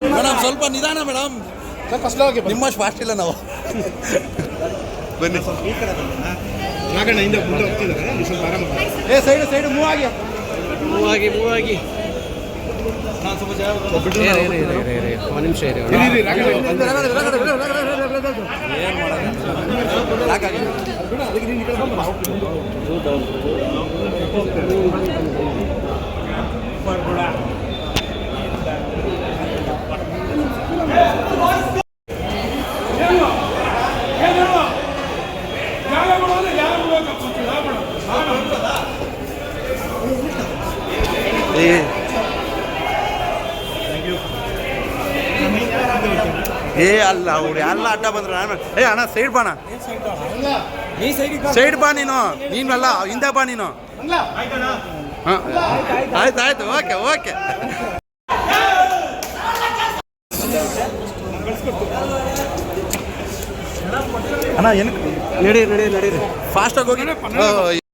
Madam ಸ್ವಲ್ಪ ನಿಧಾನ madam ನಿಮ್ಮ ಫಾಸ್ಟ್ ಇಲ್ಲ ನಾವು. ಬನ್ನಿ. ಏ ಸೈಡ್ ಸೈಡ್ ಮೂವ್ ಆಗಿ. ಮೂವ್ ಆಗಿ ಮೂವ್ ಆಗಿ. ಒಂದ್ ನಿಮಿಷ ಇರಿ. ಏನ್ ಮಾಡೋದು? ಏ, ಅಲ್ಲ ಅವ್ರು ಎಲ್ಲ ಅಡ್ಡ ಬಂದ್ರು. ನಾನು ಏ, ಅಣ್ಣ, ಸೈಡ್ ಬಾಣ ಸೈಡ್ ಬಾ ನೀನು. ನೀನು ಅಲ್ಲ ಹಿಂದೆ ಬಾ ನೀನು. ಹಾಂ, ಆಯ್ತು ಆಯ್ತು, ಓಕೆ ಓಕೆ. ಅಣ್ಣ ಏನಕ್ಕೆ ನಡೀರಿ ನಡೀರಿ ನಡೀರಿ. ಫಾಸ್ಟಾಗಿ ಹೋಗಿ.